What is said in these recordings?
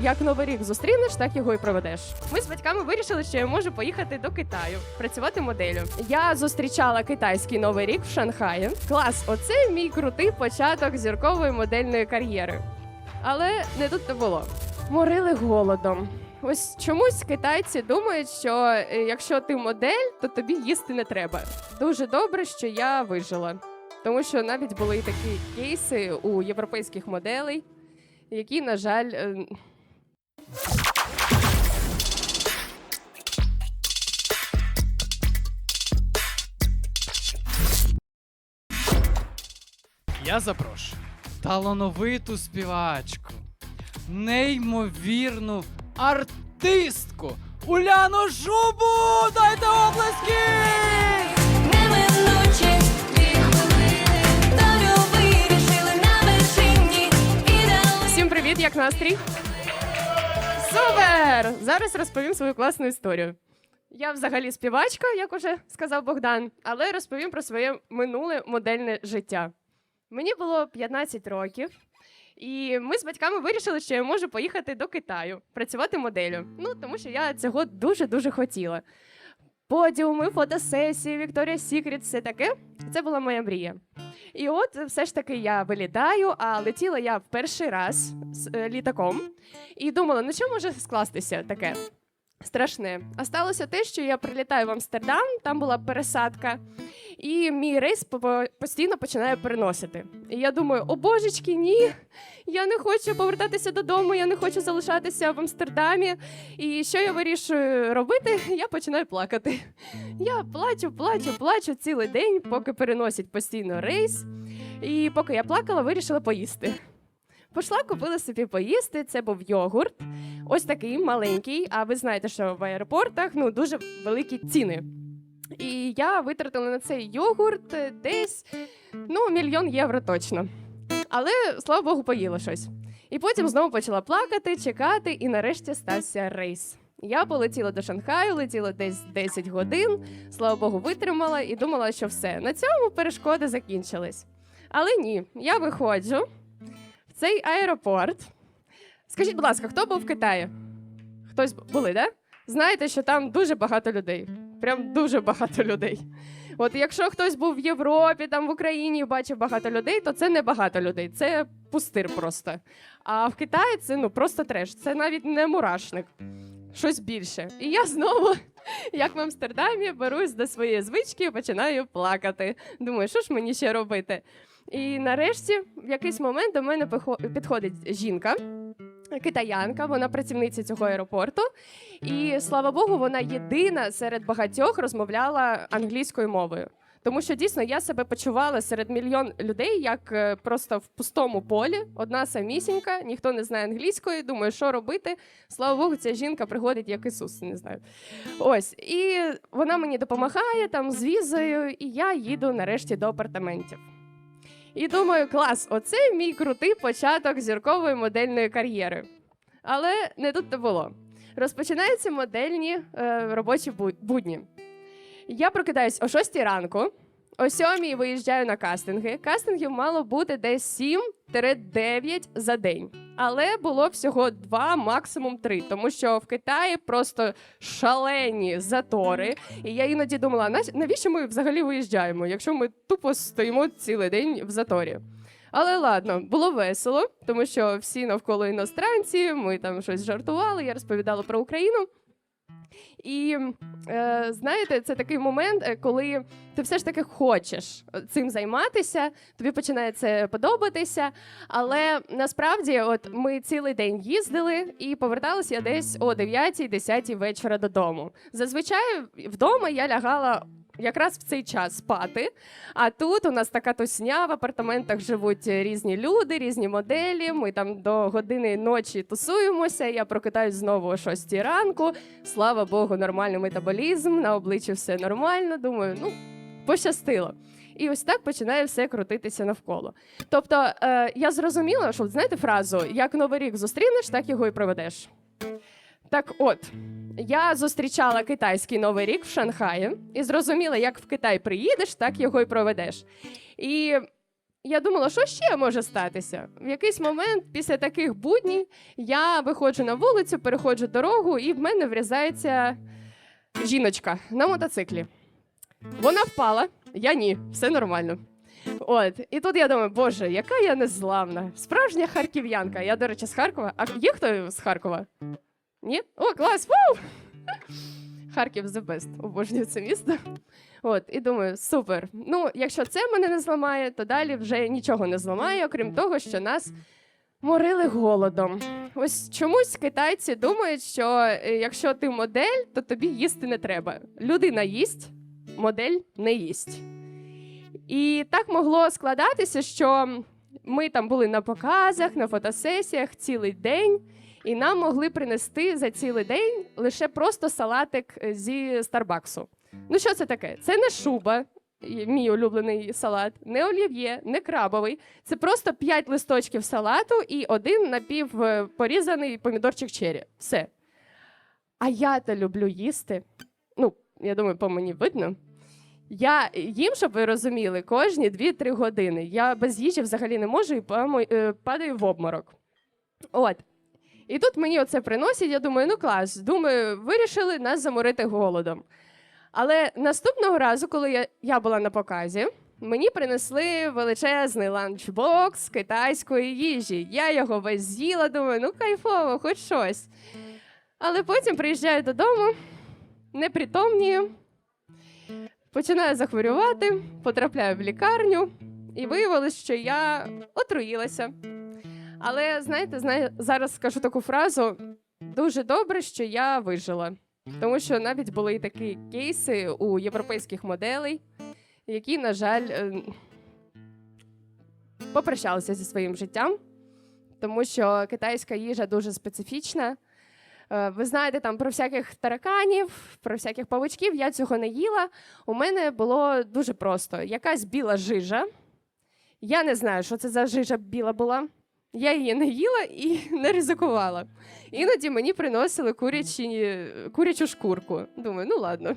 як новий рік зустрінеш, так його і проведеш. Ми з батьками вирішили, що я можу поїхати до Китаю, працювати моделлю. Я зустрічала китайський новий рік в Шанхаї. Клас, оце мій крутий початок зіркової модельної кар'єри. Але не тут то було. Морили голодом. Ось чомусь китайці думають, що е, якщо ти модель, то тобі їсти не треба. Дуже добре, що я вижила. Тому що навіть були такі кейси у європейських моделей, які, на жаль, е, Я запрошую талановиту співачку, неймовірну артистку Уляну Жубу! Дайте оплески! Неминучі дві хвилини, долю вирішили на вершині Всім привіт, як настрій? Супер! Зараз розповім свою класну історію. Я взагалі співачка, як уже сказав Богдан, але розповім про своє минуле модельне життя. Мені було 15 років, і ми з батьками вирішили, що я можу поїхати до Китаю працювати моделлю. Ну тому що я цього дуже дуже хотіла. Подіуми, фотосесії, Вікторія Сікрет, все таке. Це була моя мрія. І от все ж таки я вилітаю, а летіла я в перший раз з е, літаком і думала, ну що може скластися таке страшне. А сталося те, що я прилітаю в Амстердам, там була пересадка, і мій рейс постійно починає переносити. І я думаю, о божечки, ні, я не хочу повертатися додому, я не хочу залишатися в Амстердамі. І що я вирішую робити? Я починаю плакати. Я плачу, плачу, плачу цілий день, поки переносять постійно рейс. І поки я плакала, вирішила поїсти. Пішла, купила собі поїсти. Це був йогурт. Ось такий маленький. А ви знаєте, що в аеропортах ну дуже великі ціни. І я витратила на цей йогурт е, десь ну, мільйон євро точно. Але слава Богу, поїла щось. І потім знову почала плакати, чекати, і нарешті стався рейс. Я полетіла до Шанхаю, летіла десь 10 годин. Слава Богу, витримала і думала, що все. На цьому перешкоди закінчились. Але ні, я виходжу цей аеропорт. Скажіть, будь ласка, хто був в Китаї? Хтось були, да? Знаєте, що там дуже багато людей. Прям дуже багато людей. От якщо хтось був в Європі, там в Україні і бачив багато людей, то це не багато людей, це пустир просто. А в Китаї це ну просто треш. Це навіть не мурашник, щось більше. І я знову, як в Амстердамі, берусь до своєї звички і починаю плакати. Думаю, що ж мені ще робити? І нарешті, в якийсь момент до мене підходить жінка. Китаянка, вона працівниця цього аеропорту, і слава Богу, вона єдина серед багатьох розмовляла англійською мовою. Тому що дійсно я себе почувала серед мільйон людей, як е, просто в пустому полі, одна самісінька, ніхто не знає англійської. Думаю, що робити. Слава Богу, ця жінка приходить як Ісус, не знаю. Ось, і вона мені допомагає там з візою, і я їду нарешті до апартаментів. І думаю, клас, оце мій крутий початок зіркової модельної кар'єри. Але не тут то було. Розпочинаються модельні е, робочі будні. Я прокидаюсь о 6 ранку, о 7 виїжджаю на кастинги. Кастингів мало бути десь 7-9 за день. Але було всього два, максимум три, тому що в Китаї просто шалені затори. І я іноді думала, «Наш- навіщо ми взагалі виїжджаємо, якщо ми тупо стоїмо цілий день в заторі. Але ладно, було весело, тому що всі навколо іностранці, ми там щось жартували, я розповідала про Україну. І е, знаєте, це такий момент, е, коли ти все ж таки хочеш цим займатися, тобі починає це подобатися. Але насправді, от ми цілий день їздили і поверталася я десь о 9-10 вечора додому. Зазвичай вдома я лягала. Якраз в цей час спати. А тут у нас така тусня, в апартаментах живуть різні люди, різні моделі. Ми там до години ночі тусуємося. Я прокидаюсь знову о 6 ранку. Слава Богу, нормальний метаболізм, на обличчі все нормально. Думаю, ну пощастило. І ось так починає все крутитися навколо. Тобто, е, я зрозуміла, що знаєте фразу як новий рік зустрінеш, так його і проведеш. Так от, я зустрічала китайський новий рік в Шанхаї і зрозуміла, як в Китай приїдеш, так його і проведеш. І я думала, що ще може статися. В якийсь момент після таких буднів я виходжу на вулицю, переходжу дорогу, і в мене врізається жіночка на мотоциклі. Вона впала, я ні, все нормально. От, і тут я думаю, боже, яка я незламна. Справжня харків'янка. Я, до речі, з Харкова. А є хто з Харкова? Ні? О, клас! Вау! Харків the best. Обожнюю це місто. От, і думаю, супер. Ну, якщо це мене не зламає, то далі вже нічого не зламає, окрім того, що нас морили голодом. Ось чомусь китайці думають, що е, якщо ти модель, то тобі їсти не треба. Людина їсть, модель не їсть. І так могло складатися, що ми там були на показах, на фотосесіях цілий день, і нам могли принести за цілий день лише просто салатик е, зі Старбаксу. Ну, що це таке? Це не шуба, мій улюблений салат, не олів'є, не крабовий. Це просто п'ять листочків салату і один напів е, помідорчик чері. Все. А я то люблю їсти. Ну, я думаю, по мені видно. Я їм, щоб ви розуміли, кожні 2-3 години. Я без їжі взагалі не можу і е, падаю в обморок. От. І тут мені оце приносять, я думаю, ну клас, думаю, вирішили нас заморити голодом. Але наступного разу, коли я, я була на показі, мені принесли величезний ланчбокс китайської їжі. Я його весь з'їла, думаю, ну кайфово, хоч щось. Але потім приїжджаю додому, непритомнію, починаю захворювати, потрапляю в лікарню, і виявилось, що я отруїлася. Але знаєте, знає, зараз скажу таку фразу: дуже добре, що я вижила. Тому що навіть були і такі кейси у європейських моделей, які, на жаль, е, попрощалися зі своїм життям, тому що китайська їжа дуже специфічна. Е, Ви знаєте там про всяких тараканів, про всяких павучків. Я цього не їла. У мене було дуже просто: якась біла жижа. Я не знаю, що це за жижа біла була. Я її не їла і не ризикувала. Іноді мені приносили курячі, курячу шкурку. Думаю, ну ладно,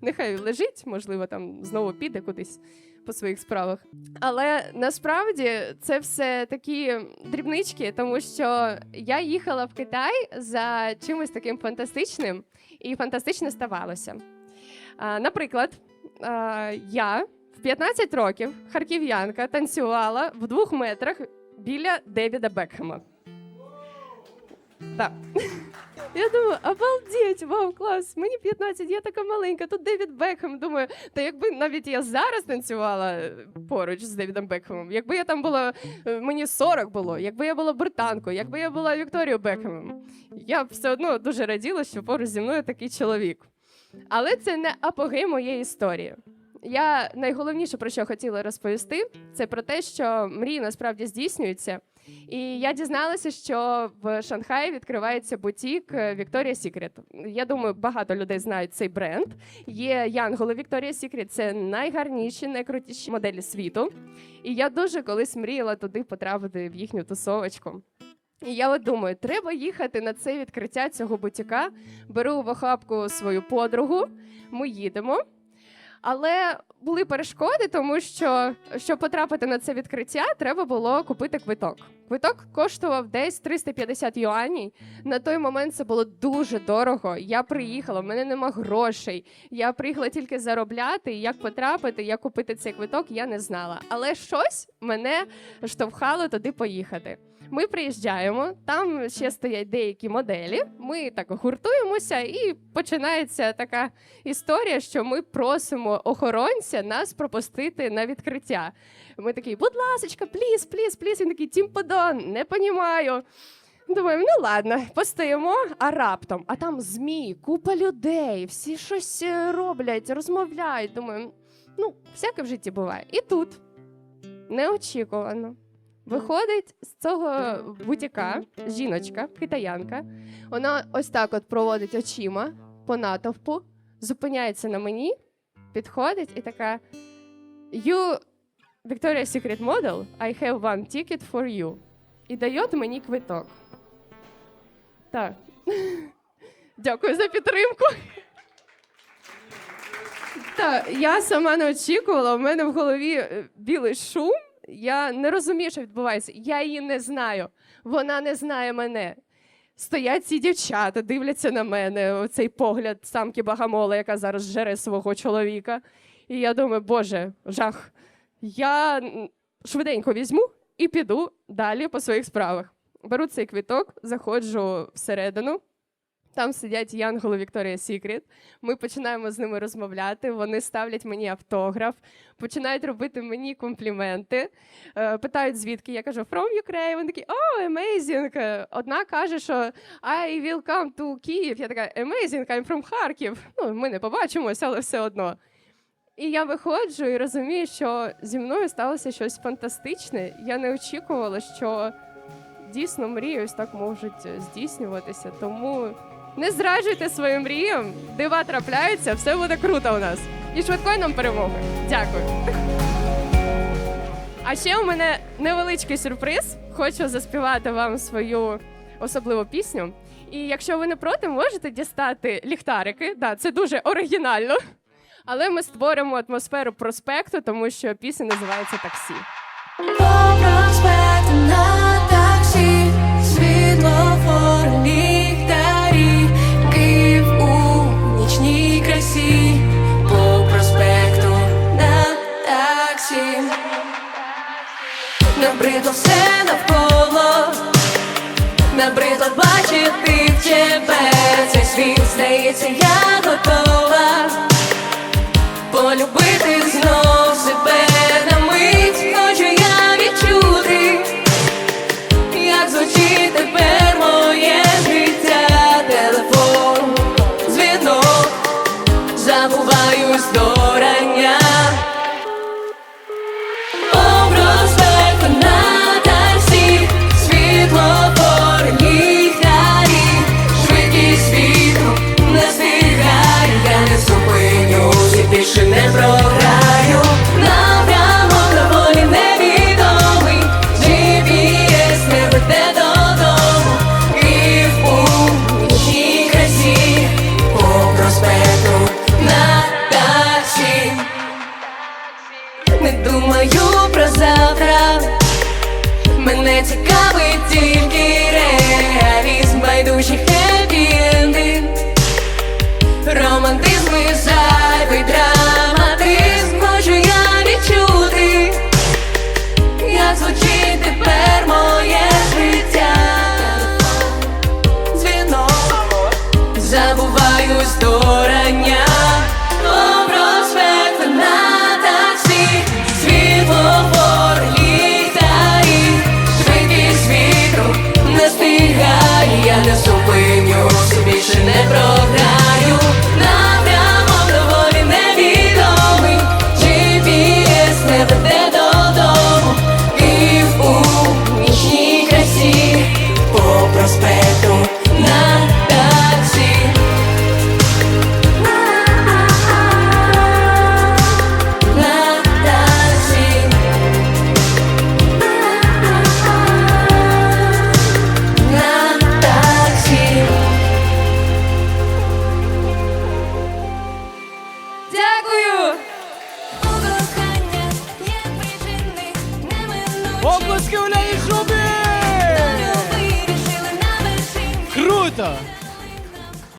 нехай лежить, можливо, там знову піде кудись по своїх справах. Але насправді це все такі дрібнички, тому що я їхала в Китай за чимось таким фантастичним, і фантастичне ставалося. Наприклад, я в 15 років харків'янка танцювала в двох метрах біля Девіда Бекхема. Так. Я думаю, обалдеть, вау, клас, мені 15, я така маленька, тут Девід Бекхем. Думаю, та якби навіть я зараз танцювала е, поруч з Девідом Бекхемом, якби я там була, е, мені 40 було, якби я була британкою, якби я була Вікторією Бекхемом, я б все одно дуже раділа, що поруч зі мною такий чоловік. Але це не апогей моєї історії. Я найголовніше про що хотіла розповісти, це про те, що мрії насправді здійснюються. І я дізналася, що в Шанхаї відкривається бутік е, Victoria's Secret. Я думаю, багато людей знають цей бренд. Є Янголи Victoria's Secret, це найгарніші, найкрутіші моделі світу. І я дуже колись мріяла туди потрапити в їхню тусовочку. І я от думаю, треба їхати на це відкриття цього бутіка. Беру в охапку свою подругу, ми їдемо. Але були перешкоди, тому що щоб потрапити на це відкриття, треба було купити квиток. Квиток коштував десь 350 юаней. На той момент це було дуже дорого. Я приїхала, в мене нема грошей. Я приїхала тільки заробляти. Як потрапити, як купити цей квиток, я не знала. Але щось мене штовхало туди поїхати. Ми приїжджаємо, там ще стоять деякі моделі. Ми так гуртуємося, і починається така історія, що ми просимо охоронця нас пропустити на відкриття. Ми такі, будь ласочка, пліз, пліз, пліз. Він такий тім подон, не понімаю. Думаємо, ну ладно, постоїмо, а раптом, а там змі, купа людей, всі щось е, роблять, розмовляють. Думаю, ну, всяке в житті буває. І тут неочікувано. Виходить з цього бутіка жіночка, китаянка. Вона ось так от проводить очима по натовпу, зупиняється на мені, підходить і така: You Victoria's Secret Model, I have one ticket for you. І дає мені квиток. Так. Дякую за підтримку. Так, я сама не очікувала. У мене в голові е, білий шум. Я не розумію, що відбувається. Я її не знаю. Вона не знає мене. Стоять ці дівчата, дивляться на мене, оцей погляд самки Багамола, яка зараз жере свого чоловіка. І я думаю, боже, жах. Я швиденько візьму і піду далі по своїх справах. Беру цей квіток, заходжу всередину. Там сидять Янголи Вікторія Сікрет. Ми починаємо з ними розмовляти. Вони ставлять мені автограф, починають робити мені компліменти. Е, питають, звідки. Я кажу, from Ukraine. Вони такі, о, amazing. Одна каже, що I will come to Київ. Я така, amazing, I'm from Харків. Ну, ми не побачимося, але все одно. І я виходжу і розумію, що зі мною сталося щось фантастичне. Я не очікувала, що дійсно мрії ось так можуть здійснюватися. Тому не зраджуйте своїм мріям, дива трапляються, все буде круто у нас. І швидкої нам перемоги. Дякую. А ще у мене невеличкий сюрприз. Хочу заспівати вам свою особливу пісню. І якщо ви не проти, можете дістати ліхтарики. Да, це дуже оригінально. Але ми створимо атмосферу проспекту, тому що пісня називається Таксі. দুষি